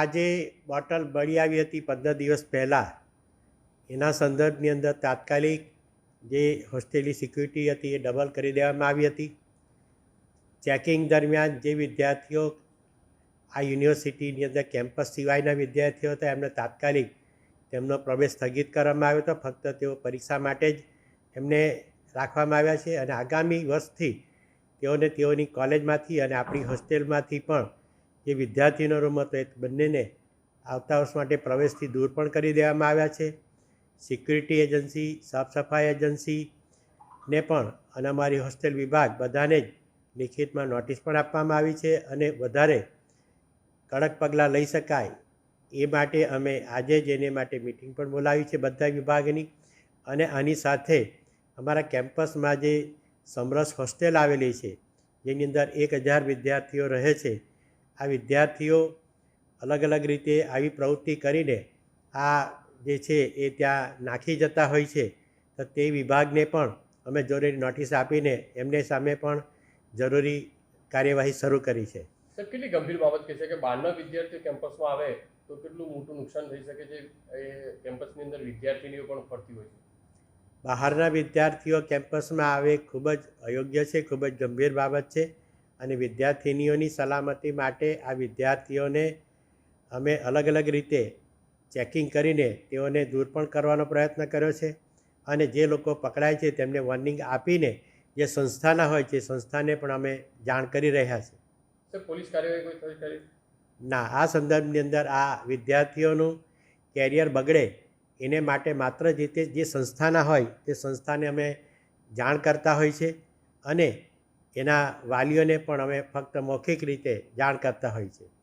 આજે બોટલ મળી આવી હતી પંદર દિવસ પહેલાં. એના સંદર્ભની અંદર તાત્કાલિક જે હોસ્ટેલની સિક્યુરિટી હતી એ ડબલ કરી દેવામાં આવી હતી. ચેકિંગ દરમિયાન જે વિદ્યાર્થીઓ આ યુનિવર્સિટીની અંદર કેમ્પસ સિવાયના વિદ્યાર્થીઓ હતા, એમને તાત્કાલિક તેમનો પ્રવેશ સ્થગિત કરવામાં આવ્યો હતો. ફક્ત તેઓ પરીક્ષા માટે જ એમને રાખવામાં આવ્યા છે અને આગામી વર્ષથી તેઓને તેઓની કોલેજમાંથી અને આપણી હોસ્ટેલમાંથી પણ જે વિદ્યાર્થીનો રૂમ હતો એ બંનેને આવતા વર્ષ માટે પ્રવેશથી દૂર પણ કરી દેવામાં આવ્યા છે. સિક્યુરિટી એજન્સી સાફ સફાઈ એજન્સીને પણ અને અમારી હોસ્ટેલ વિભાગ બધાને જ લિખિતમાં નોટિસ પણ આપવામાં આવી છે અને વધારે કડક પગલાં લઈ શકાય એ માટે અમે આજે જ એને માટે મિટિંગ પણ બોલાવી છે બધા વિભાગની અને આની સાથે અમારા કેમ્પસમાં જે સમરસ હોસ્ટેલ આવેલી છે, જેની અંદર એક હજાર વિદ્યાર્થીઓ રહે છે આ વિદ્યાર્થીઓ અલગ અલગ રીતે આવી પ્રવૃત્તિ કરીને આ જે છે એ ત્યાં નાખી જતા હોય છે તો તે વિભાગને પણ અમે જરૂરી નોટિસ આપીને એમને સામે પણ જરૂરી કાર્યવાહી શરૂ કરી છે. સર કેટલી ગંભીર બાબત કહે છે કે બહારના વિદ્યાર્થીઓ કેમ્પસમાં આવે તો કેટલું મોટું નુકસાન થઈ શકે છે એ કેમ્પસની અંદર વિદ્યાર્થીનીઓ પણ ફરતી હોય છે? બહારના વિદ્યાર્થીઓ કેમ્પસમાં આવે ખૂબ જ અયોગ્ય છે ખૂબ જ ગંભીર બાબત છે. અને વિદ્યાર્થિનીઓની સલામતી માટે આ વિદ્યાર્થીઓને અમે અલગ અલગ રીતે ચેકિંગ કરીને તેઓને દૂર પણ કરવાનો પ્રયત્ન કર્યો છે. અને જે લોકો પકડાય છે તેમને વોર્નિંગ આપીને જે સંસ્થાના હોય છે સંસ્થાને પણ અમે જાણ કરી રહ્યા છે. પોલીસ કાર્યવાહી કોઈ કરી? ના આ સંદર્ભની અંદર આ વિદ્યાર્થીઓનું કેરિયર બગડે એને માટે માત્ર જે તે જે સંસ્થાના હોય તે સંસ્થાને અમે જાણ કરતા હોય છે. અને એના વાલીઓને પણ અમે ફક્ત મૌખિક રીતે જાણ કરતા હોય છે.